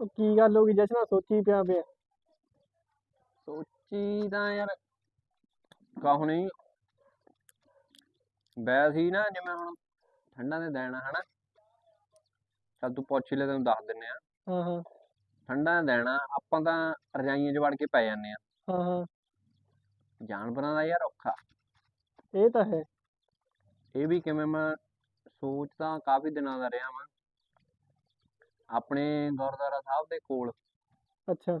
ਉਹ ਕੀ ਗੱਲ ਹੋ ਗਈ ਜਸ਼ਨ ਸੋਚੀ ਪਿਆ ਪਿਆ। ਸੋਚੀ ਤਾਂ ਯਾਰ ਕਾਹੂ ਨਹੀਂ। ਬੈ ਸੀ ਨਾ ਜਿਵੇਂ ਹੁਣ ਠੰਡਾਂ ਦੇ ਆ ਹਨਾ। ਚੱਲ ਤੂੰ ਪੁੱਛ ਲੈ ਤੈਨੂੰ ਦੱਸ ਦਿੰਨੇ ਆ। ਹਾਂ ਹਾਂ। ਠੰਡਾਂ ਦੇ ਦਿਨ ਆ ਆਪਾਂ ਤਾਂ ਰਜਾਈਆਂ 'ਚ ਵੜ ਕੇ ਪੈ ਜਾਂਦੇ ਆ। ਹਾਂ ਹਾਂ। ਜਾਨਵਰਾਂ ਦਾ ਯਾਰ ਔਖਾ। ਇਹ ਤਾਂ ਹੈ। ਇਹ ਵੀ ਕਿਵੇਂ ਮੈਂ ਸੋਚ ਤਾਂ ਕਾਫੀ ਦਿਨਾਂ ਦਾ ਰਿਹਾ ਵਾਂ। ਆਪਣੇ ਗੁਰਦੁਆਰਾ ਸਾਹਿਬ ਦੇ ਕੋਲ। ਅੱਛਾ।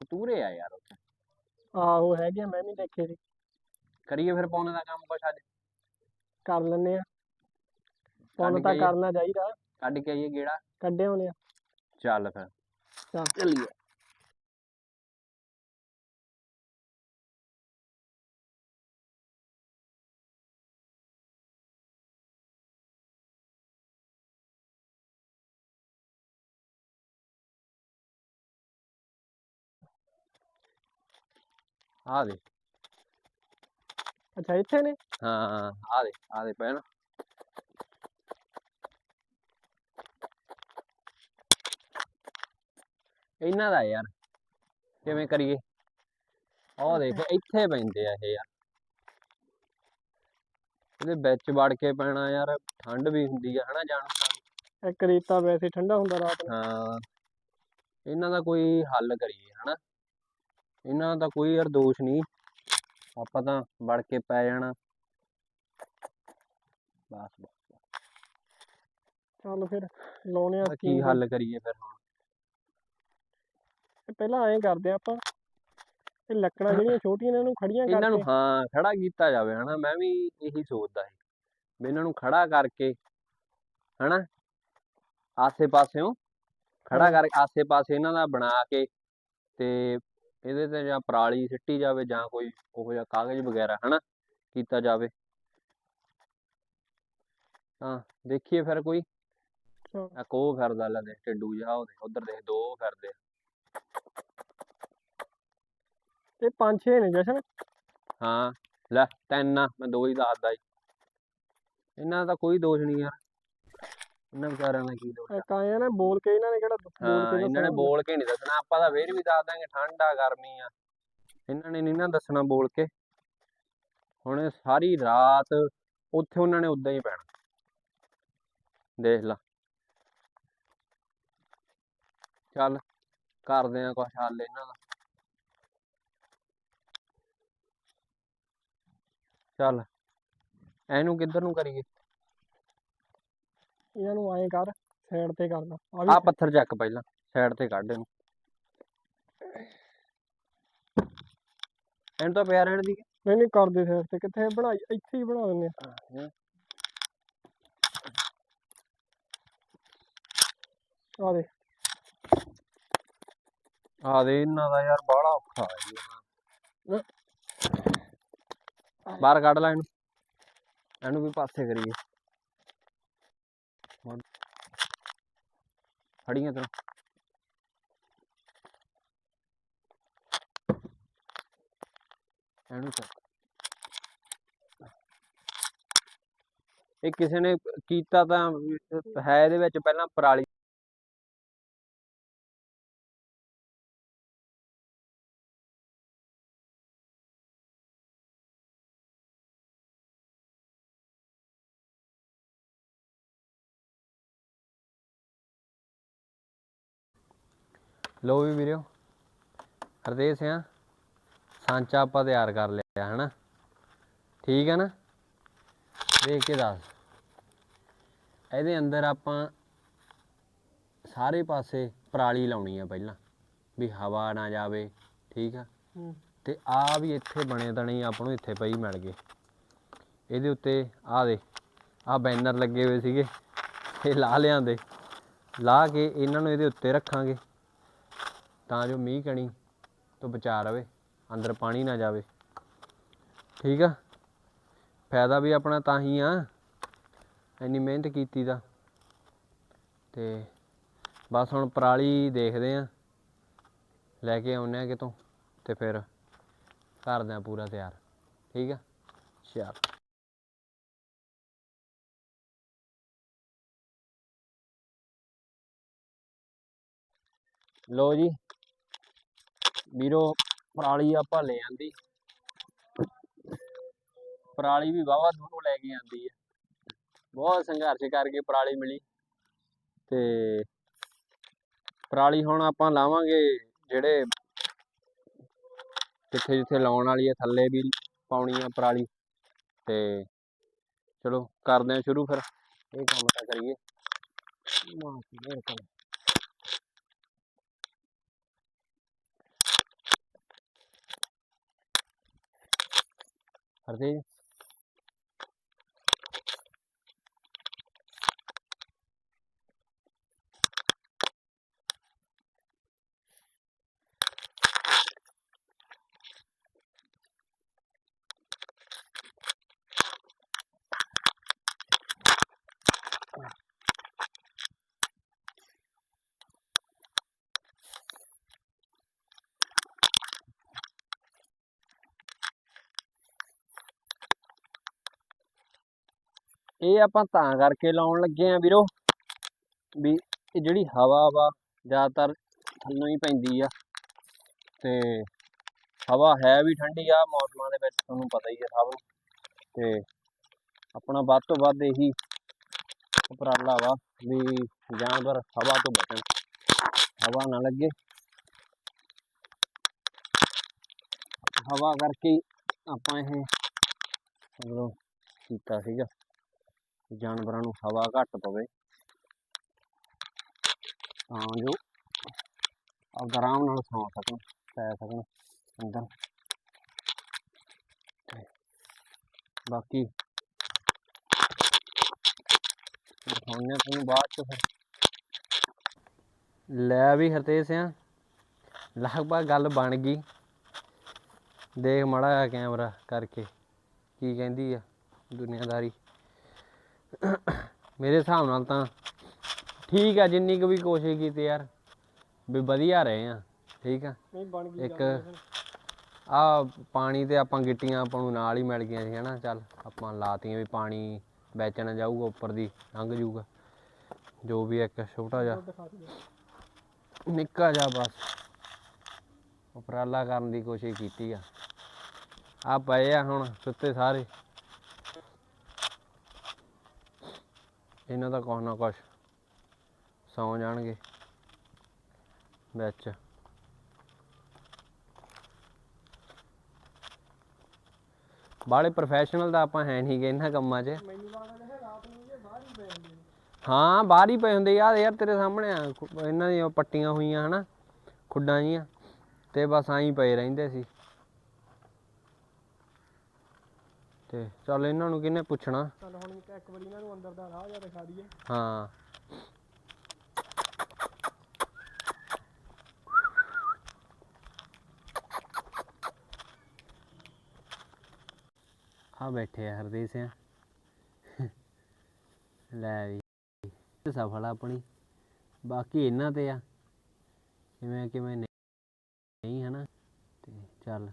ਕਤੂਰੇ ਆ ਯਾਰ ਉੱਥੇ। ਆਹੋ ਹੈਗੇ ਆ, ਮੈਂ ਵੀ ਦੇਖੇ ਸੀ ਕਰੀਏ ਫਿਰ ਪਾਉਣੇ ਦਾ ਕੰਮ ਕੁਛ ਅੱਜ? ਕਰ ਲੈਨੇ ਆ। ਕੱਢ ਤਾਂ ਕੇ ਆਈਏ। ਕਰਨਾ ਚਾਹੀਦਾ। ਕੱਢ ਕੇ ਆਈਏ ਗੇੜਾ? ਕੱਢੇ ਹੋਣੇ ਆ। ਚੱਲ ਫਿਰ। ਚੱਲ। ਚੱਲੀਏ। ਆ ਦੇ ਅੱਛਾ ਇੱਥੇ ਨੇ ਹਾਂ ਆ ਦੇ ਆ ਦੇ ਪੈਣ ਇਹਨਾਂ ਦਾ ਯਾਰ ਕਿਵੇਂ ਕਰੀਏ ਉਹ ਦੇਖ ਇੱਥੇ ਪੈਂਦੇ ਆ ਇਹ ਯਾਰ ਇਹਦੇ ਵਿੱਚ ਵੜ ਕੇ ਪੈਣਾ ਯਾਰ ਠੰਡ ਵੀ ਹੁੰਦੀ ਆ ਹਨਾ ਜਾਣ ਇੱਕ ਰੇਤਾ ਵੈਸੇ ਠੰਡਾ ਹੁੰਦਾ ਰਾਤ ਨੂੰ ਹਾਂ ਇਹਨਾਂ ਦਾ ਕੋਈ ਹੱਲ ਕਰੀਏ ਹਨਾ ਇਹਨਾਂ ਦਾ ਕੋਈ ਯਾਰ ਦੋਸ਼ ਨਹੀਂ। ਆਪਾਂ ਤਾਂ ਵੜ ਕੇ ਪੈ ਜਾਣਾ। ਬਸ ਬਸ। ਚੱਲ ਫਿਰ ਲਾਉਣੇ ਆ ਕੀ ਹੱਲ ਕਰੀਏ ਫਿਰ ਹੁਣ? ਪਹਿਲਾਂ ਐਂ ਕਰਦੇ ਆਪਾਂ। ਇਹ ਲੱਕੜਾਂ ਜਿਹੜੀਆਂ ਛੋਟੀਆਂ ਨੇ ਇਹਨੂੰ ਖੜੀਆਂ ਇਹਨਾਂ ਨੂੰ ਕਰਕੇ। ਹਾਂ ਖੜਾ ਕੀਤਾ ਜਾਵੇ ਹਨਾ? ਮੈਂ ਵੀ ਇਹੀ ਸੋਚਦਾ ਸੀ ਵੀ ਇਹਨਾਂ ਨੂੰ ਖੜਾ ਕਰਕੇ ਹਨਾ? ਆਸੇ ਪਾਸਿਓਂ ਖੜਾ। ਕਰਕੇ ਆਸੇ ਪਾਸੇ ਇਹਨਾਂ ਦਾ ਬਣਾ ਕੇ ਤੇ ਇਹਦੇ ਤੇ ਜਾਂ ਪਰਾਲੀ ਸਿੱਟੀ ਜਾਵੇ ਜਾਂ ਕੋਈ ਉਹੋ ਜਿਹਾ ਕਾਗਜ਼ ਵਗੈਰਾ ਹਨਾ ਕੀਤਾ ਜਾਵੇ। ਹਾਂ ਦੇਖੀਏ ਫਿਰ ਕੋਈ। ਆ ਕੋ ਫਿਰਦਾ ਲੈ ਦੇ ਟਿੱਡੂ ਜਾ ਉਹਦੇ ਉਧਰ ਦੇਖ ਦੋ ਫਿਰਦੇ ਆ। ਇਹ ਪੰਜ ਛੇ ਨੇ ਜਸ਼ਨ? ਹਾਂ ਲੈ ਤਿੰਨ ਆ ਮੈਂ ਦੋ ਹੀ ਦੱਸਦਾ ਸੀ ਇਹਨਾਂ ਦਾ ਕੋਈ ਦੋਸ਼ ਨਹੀਂ ਯਾਰ। ਇਹਨਾਂ ਵਿਚਾਰਿਆਂ ਦਾ ਕੀ ਦੋਸ਼ ਆ? ਇੱਕ ਆਏ ਆ ਨਾ ਬੋਲ ਕੇ ਇਹਨਾਂ ਨੇ ਕਿਹੜਾ ਬੋਲ ਕੇ ਹਾਂ ਇਹਨਾਂ ਦੱਸਣਾ ਨੇ ਹੁੰਦਾ। ਬੋਲ ਕੇ ਨਹੀਂ ਦੱਸਣਾ ਆਪਾਂ ਤਾਂ ਫੇਰ ਵੀ ਦੱਸ ਦਾਂਗੇ ਠੰਡ ਆ ਗਰਮੀ ਆ। ਇਹਨਾਂ ਨੇ ਨਹੀਂ ਨਾ ਦੱਸਣਾ ਬੋਲ ਕੇ। ਹੁਣ ਇਹ ਸਾਰੀ ਰਾਤ ਉੱਥੇ ਉਹਨਾਂ ਨੇ ਉਦਾਂ ਹੀ ਪੈਣਾ। ਦੇਖ ਲਾ। ਚੱਲ ਕਰਦੇ ਆ ਕੁਛ ਹੱਲ ਇਹਨਾਂ ਦਾ। ਚੱਲ ਇਹਨੂੰ ਕਿੱਧਰ ਨੂੰ ਕਰੀਏ? ਇਹਨਾਂ ਨੂੰ ਐਂ ਕਰ ਸਾਈਡ ਤੇ ਕਰਨਾ ਆ ਵੀ ਆ ਪੱਥਰ ਚੱਕ ਪਹਿਲਾਂ ਸਾਈਡ ਤੇ ਕੱਢ ਇਹਨੂੰ। ਇਹਨੂੰ ਤਾਂ ਪਿਆ ਰਹਿਣ ਦੀ। ਨਹੀਂ ਨਹੀਂ ਕਰਦੇ ਸਾਈਡ ਤੇ ਕਿੱਥੇ ਬਣਾਈ ਇੱਥੇ ਹੀ ਬਣਾ ਦਿੰਦੇ ਆ। ਆ ਦੇ ਆ ਦੇ ਇਹਨਾਂ ਦਾ ਯਾਰ ਬਾਹਲਾ ਔਖਾ ਹੈ ਜੀ। ਬਾਹਰ ਕੱਢ ਲੈ ਇਹਨੂੰ। ਇਹਨੂੰ ਵੀ ਪਾਸੇ ਕਰੀਏ। ਹੁਣ ਫੜੀਆਂ ਤੈਨੂੰ ਇਹਨੂੰ ਚੱਕ। ਇਹ ਕਿਸੇ ਨੇ ਕੀਤਾ ਤਾਂ ਹੈ ਇਹਦੇ ਵਿੱਚ ਪਹਿਲਾਂ ਪਰਾਲੀ ਲੋ ਵੀ ਵੀਰਿਓ ਹਰਦੇਵ ਸਿਆ ਸਾਂਚਾ ਆਪਾਂ ਤਿਆਰ ਕਰ ਲਿਆ ਹਨਾ? ਠੀਕ ਹੈ ਨਾ? ਦੇਖ ਕੇ ਦੱਸ। ਇਹਦੇ ਅੰਦਰ ਆਪਾਂ ਸਾਰੇ ਪਾਸੇ ਪਰਾਲੀ ਲਾਉਣੀ ਆ ਪਹਿਲਾਂ ਵੀ ਹਵਾ ਨਾ ਜਾਵੇ ਠੀਕ ਆ? ਹੂੰ। ਤੇ ਆ ਵੀ ਇੱਥੇ ਬਣੇ ਤਣੇ ਹੀ ਆਪਾਂ ਨੂੰ ਇੱਥੇ ਪਈ ਮਿਲ ਗਏ। ਇਹਦੇ ਉੱਤੇ ਆ ਦੇ ਆ ਬੈਨਰ ਲੱਗੇ ਹੋਏ ਸੀਗੇ ਇਹ ਲਾ ਲਿਆਂਦੇ। ਲਾ ਕੇ ਇਹਨਾਂ ਨੂੰ ਇਹਦੇ ਉੱਤੇ ਰੱਖਾਂਗੇ। ਤਾਂ ਜੋ ਮੀਂਹ ਕਣੀ ਤੋਂ ਬਚਾ ਰਵੇ, ਅੰਦਰ ਪਾਣੀ ਨਾ ਜਾਵੇ। ਠੀਕ ਆ? ਫਾਇਦਾ ਵੀ ਆਪਣਾ ਤਾਂ ਹੀ ਆ, ਇੰਨੀ ਮਿਹਨਤ ਕੀਤੀ ਦਾ। ਤੇ ਬਸ ਹੁਣ ਪਰਾਲੀ ਦੇਖਦੇ ਆ, ਲੈ ਕੇ ਆਉਂਦੇ ਆ ਕਿਤੋਂ, ਤੇ ਫਿਰ ਕਰਦੇ ਆ ਪੂਰਾ ਤਿਆਰ। ਠੀਕ ਆ? ਚੱਲ। ਲੋ ਜੀ। ਵੀਰੋ, ਪਰਾਲੀ ਆਪਾਂ ਲੈ ਆਂਦੀ। ਪਰਾਲੀ ਵੀ ਵਾਵਾ ਦੂਰੋਂ ਲੈ ਕੇ ਆਂਦੀ ਹੈ ਬਹੁਤ ਸੰਘਰਸ਼ ਕਰਕੇ ਪਰਾਲੀ ਮਿਲੀ। ਤੇ ਪਰਾਲੀ ਹੁਣ ਆਪਾਂ ਲਾਵਾਂਗੇ ਜਿਹੜੇ ਜਿੱਥੇ ਜਿੱਥੇ ਲਾਉਣ ਵਾਲੀ ਹੈ ਥੱਲੇ ਵੀ ਪਾਉਣੀ ਆ ਪਰਾਲੀ। ਤੇ ਚਲੋ, ਕਰਦੇ ਆ ਸ਼ੁਰੂ ਫਿਰ। ਇਹ ਕੰਮ ਤਾਂ ਕਰੀਏ। ਮਾਂ ਕੀ ਦੇਰ ਕਰ ਕਰਦੇ ਇਹ ਆਪਾਂ ਤਾਂ ਕਰਕੇ ਲਾਉਣ ਲੱਗੇ ਆ ਵੀਰੋ, ਵੀ ਇਹ ਜਿਹੜੀ ਹਵਾ ਵਾ, ਜ਼ਿਆਦਾਤਰ ਥੱਲੋਂ ਹੀ ਪੈਂਦੀ ਆ। ਤੇ ਹਵਾ ਹੈ ਵੀ ਠੰਡੀ ਆ, ਮੌਸਮਾਂ ਦੇ ਵਿੱਚ ਤੁਹਾਨੂੰ ਪਤਾ ਹੀ ਆ ਸਭ ਨੂੰ। ਤੇ ਆਪਣਾ ਵੱਧ ਤੋਂ ਵੱਧ ਇਹੀ ਉਪਰਾਲਾ ਵਾ ਵੀ ਜਾਨਵਰ ਹਵਾ ਤੋਂ ਬਚਣ, ਹਵਾ ਨਾ ਲੱਗੇ। ਹਵਾ ਕਰਕੇ ਆਪਾਂ ਇਹ ਮਤਲਬ ਕੀਤਾ ਸੀਗਾ। ਜਾਨਵਰਾਂ ਨੂੰ ਹਵਾ ਘੱਟ ਪਵੇ। ਤਾਂ ਜੋ ਆਪਦਾ ਆਰਾਮ ਨਾਲ ਸੌਂ ਸਕਣ, ਪੈ ਸਕਣ ਅੰਦਰ। ਬਾਕੀ ਦਿਖਾਉਂਦੇ ਤੁਹਾਨੂੰ ਬਾਅਦ ਚ ਫਿਰ। ਲੈ ਵੀ ਹਰਤੇਜ ਸਿਆ, ਲਗਭਗ ਗੱਲ ਬਣ ਗਈ। ਦੇਖ ਮਾੜਾ ਜਿਹਾ ਕੈਮਰਾ ਕਰਕੇ ਕੀ ਕਹਿੰਦੀ ਆ ਦੁਨੀਆਦਾਰੀ। ਮੇਰੇ ਹਿਸਾਬ ਨਾਲ ਤਾਂ ਠੀਕ ਆ ਜਿੰਨੀ ਕੁ ਵੀ ਕੋਸ਼ਿਸ਼ ਕੀਤੀ ਯਾਰ ਵੀ ਵਧੀਆ ਰਹੇ ਆ ਠੀਕ ਆ। ਨਹੀਂ ਬਣ ਗਈ ਇੱਕ ਆ ਪਾਣੀ ਤੇ ਆਪਾਂ ਗਿੱਟੀਆਂ ਆਪਾਂ ਨੂੰ ਨਾਲ ਹੀ ਮਿਲ ਗਈਆਂ ਸੀ ਹਨਾ ਚੱਲ ਆਪਾਂ ਲਾਤੀਆਂ ਵੀ ਪਾਣੀ ਵਿੱਚ ਨਾ ਜਾਊਗਾ ਉੱਪਰ ਦੀ ਲੰਘ ਜਾਊਗਾ। ਜੋ ਵੀ ਇੱਕ ਛੋਟਾ ਜਿਹਾ ਨਿੱਕਾ ਜਿਹਾ ਬਸ ਉਪਰਾਲਾ ਕਰਨ ਦੀ ਕੋਸ਼ਿਸ਼ ਕੀਤੀ ਆ। ਆ ਪਏ ਆ ਹੁਣ ਸੁੱਤੇ ਸਾਰੇ। ਇਹਨਾਂ ਦਾ ਕੁਛ ਨਾ ਕੁਛ ਸੌਂ ਜਾਣਗੇ ਵਿੱਚ। ਬਾਲੇ ਪ੍ਰੋਫੈਸ਼ਨਲ ਤਾਂ ਆਪਾਂ ਹੈ ਨਹੀਂ ਗੇ ਇਹਨਾਂ ਕੰਮਾਂ 'ਚ। ਹੈ ਬਾਹਰ ਹੀ ਪਏ ਹੁੰਦੇ ਯਾਰ ਯਾਰ ਤੇਰੇ ਸਾਹਮਣੇ ਆ ਇਹਨਾਂ ਦੀਆਂ ਪੱਟੀਆਂ ਹੋਈਆਂ ਹਨਾ ਖੁੱਡਾਂ ਜੀਆਂ ਤੇ ਬਸ ਆਈ ਪਏ ਰਹਿੰਦੇ ਸੀ। ਤੇ ਚੱਲ ਇਹਨਾਂ ਨੂੰ ਕਿਹਨੇ ਪੁੱਛਣਾ? ਚੱਲ ਹੁਣ ਇੱਕ ਇੱਕ ਵਾਰੀ ਇਹਨਾਂ ਨੂੰ ਅੰਦਰ ਦਾ ਰਾਹ ਜਿਹਾ ਦਿਖਾ ਦਈਏ। ਹਾਂ। ਆ ਬੈਠੇ ਆ ਹਰਦੇਵ ਸਿੰਘ। ਲੈ ਵੀ। ਸਫਲ ਆਪਣੀ। ਬਾਕੀ ਇਹਨਾਂ ਤੇ ਆ। ਕਿਵੇਂ ਕਿਵੇਂ ਨਹੀਂ ਹਨਾ। ਤੇ ਚੱਲ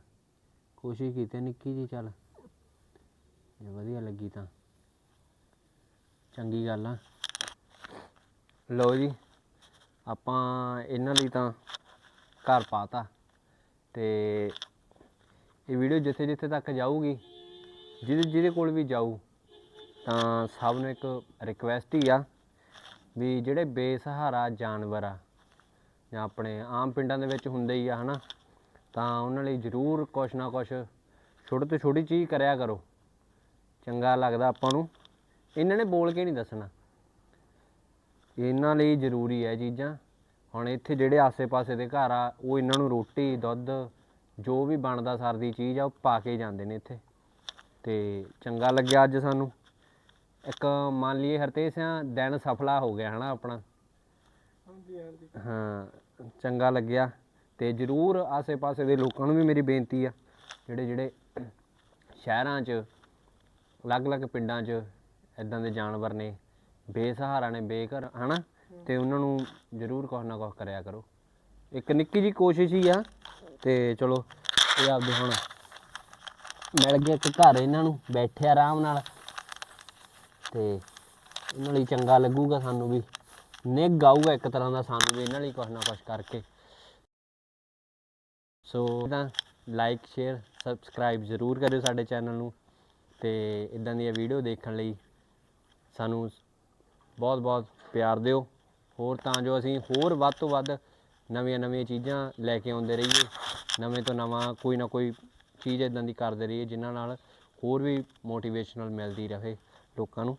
ਕੋਸ਼ਿਸ਼ ਕੀਤੀ ਨਿੱਕੀ ਜੀ ਚੱਲ। ਜੇ ਵਧੀਆ ਲੱਗੀ ਤਾਂ। ਚੰਗੀ ਗੱਲ ਆ। ਲਓ ਜੀ, ਆਪਾਂ ਇਹਨਾਂ ਲਈ ਤਾਂ ਘਰ ਪਾਤਾ। ਤੇ ਇਹ ਵੀਡੀਓ ਜਿੱਥੇ ਜਿੱਥੇ ਤੱਕ ਜਾਊਗੀ, ਜਿਹਦੇ ਜਿਹਦੇ ਕੋਲ ਵੀ ਜਾਊ, ਤਾਂ ਸਭ ਨੂੰ ਇੱਕ ਰਿਕਵੈਸਟ ਹੀ ਆ ਵੀ ਜਿਹੜੇ ਬੇਸਹਾਰਾ ਜਾਨਵਰ ਆ, ਜਾਂ ਆਪਣੇ ਆਮ ਪਿੰਡਾਂ ਦੇ ਵਿੱਚ ਹੁੰਦੇ ਹੀ ਆ, ਹਨਾ, ਤਾਂ ਉਹਨਾਂ ਲਈ ਜ਼ਰੂਰ ਕੁਛ ਨਾ ਕੁਛ ਛੋਟੇ ਤੋਂ ਛੋਟੀ ਚੀਜ਼ ਕਰਿਆ ਕਰੋ। ਚੰਗਾ ਲੱਗਦਾ ਆਪਾਂ ਨੂੰ। ਇਹਨਾਂ ਨੇ ਬੋਲ ਕੇ ਨਹੀਂ ਦੱਸਣਾ। ਇਹਨਾਂ ਲਈ ਜ਼ਰੂਰੀ ਹੈ ਚੀਜ਼ਾਂ। ਹੁਣ ਇੱਥੇ ਜਿਹੜੇ ਆਸੇ-ਪਾਸੇ ਦੇ ਘਰ ਆ ਉਹ ਇਹਨਾਂ ਨੂੰ ਰੋਟੀ ਦੁੱਧ ਜੋ ਵੀ ਬਣਦਾ ਸਰਦੀ ਚੀਜ਼ ਆ ਉਹ ਪਾ ਕੇ ਜਾਂਦੇ ਨੇ ਇੱਥੇ। ਤੇ ਚੰਗਾ ਲੱਗਿਆ ਅੱਜ ਸਾਨੂੰ। ਇੱਕ ਮੰਨ ਲਈਏ ਹਰਤੇਜ ਸਿਆ ਦਿਨ ਸਫਲਾ ਹੋ ਗਿਆ ਹਨਾ ਆਪਣਾ? ਹਾਂਜੀ ਹਾਂਜੀ। ਹਾਂ ਚੰਗਾ ਲੱਗਿਆ। ਤੇ ਜਰੂਰ ਆਸੇ-ਪਾਸੇ ਦੇ ਲੋਕਾਂ ਨੂੰ ਵੀ ਮੇਰੀ ਬੇਨਤੀ ਆ। ਜਿਹੜੇ ਜਿਹੜੇ ਸ਼ਹਿਰਾਂ 'ਚ ਅਲੱਗ-ਅਲੱਗ ਪਿੰਡਾਂ 'ਚ ਇਦਾਂ ਦੇ ਜਾਨਵਰ ਨੇ, ਬੇਸਹਾਰਾ ਨੇ, ਬੇਘਰ, ਹਨਾ? ਤੇ ਉਹਨਾਂ ਨੂੰ ਜਰੂਰ ਕੁਛ ਨਾ ਕੁਛ ਕਰਿਆ ਕਰੋ। ਇੱਕ ਨਿੱਕੀ ਜੀ ਕੋਸ਼ਿਸ਼ ਹੀ ਆ, ਤੇ ਚਲੋ, ਇਹ ਆਪਦੇ ਹੁਣ ਮਿਲ ਗਿਆ ਇੱਕ ਘਰ ਇਹਨਾਂ ਨੂੰ, ਬੈਠੇ ਆਰਾਮ ਨਾਲ। ਤੇ ਇਹਨਾਂ ਲਈ ਚੰਗਾ ਲੱਗੂਗਾ ਸਾਨੂੰ ਵੀ। ਨਿੱਘ ਆਊਗਾ ਇੱਕ ਤਰ੍ਹਾਂ ਦਾ ਸਾਨੂੰ ਵੀ ਇਹਨਾਂ ਲਈ ਕੁਛ ਨਾ ਕੁਛ ਕਰਕੇ। ਸੋ ਤਾਂ ਲਾਈਕ ਸ਼ੇਅਰ ਸਬਸਕ੍ਰਾਈਬ ਜ਼ਰੂਰ ਕਰਿਓ ਸਾਡੇ ਚੈਨਲ ਨੂੰ। ਤੇ ਇਦਾਂ ਦੀਆਂ ਵੀਡੀਓ ਦੇਖਣ ਲਈ ਸਾਨੂੰ ਬਹੁਤ ਬਹੁਤ ਪਿਆਰ ਦਿਓ। ਹੋਰ ਤਾਂ ਜੋ ਅਸੀਂ ਹੋਰ ਵੱਧ ਤੋਂ ਵੱਧ ਨਵੀਆਂ ਨਵੀਆਂ ਚੀਜ਼ਾਂ ਲੈ ਕੇ ਆਉਂਦੇ ਰਹੀਏ, ਨਵੇਂ ਤੋਂ ਨਵਾਂ ਕੋਈ ਨਾ ਕੋਈ ਚੀਜ਼ ਇਦਾਂ ਦੀ ਕਰਦੇ ਰਹੀਏ, ਜਿਨ੍ਹਾਂ ਨਾਲ ਹੋਰ ਵੀ ਮੋਟੀਵੇਸ਼ਨਲ ਮਿਲਦੀ ਰਹੇ ਲੋਕਾਂ ਨੂੰ।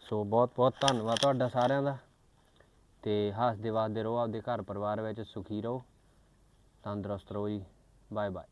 ਸੋ ਬਹੁਤ ਬਹੁਤ ਧੰਨਵਾਦ ਤੁਹਾਡਾ ਸਾਰਿਆਂ ਦਾ। ਤੇ ਹੱਸਦੇ, ਵੱਸਦੇ ਰਹੋ, ਆਪਦੇ ਘਰ ਪਰਿਵਾਰ ਵਿੱਚ ਸੁਖੀ ਰਹੋ। ਤੰਦਰੁਸਤ ਰਹੋ ਜੀ। Bye bye